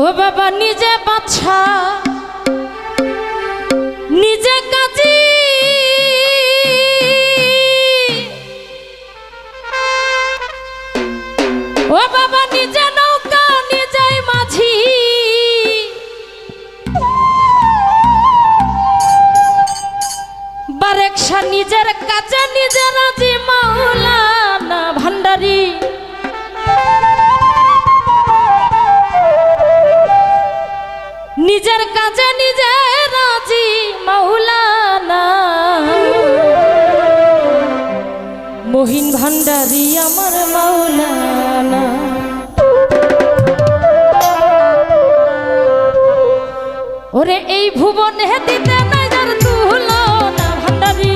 ও বাবা, নিজে বাচ্চা নিজে কাজী ও বাবা, নিজে নৌকা, নিজেই মাঝি। বারেকশা নিজের কাজে নিজে রাজি মাওলানা মহিন ভান্ডারি আমার মাওলানা। ওরে এই ভুবনে দিতে নাই তুলো না ভান্ডারী।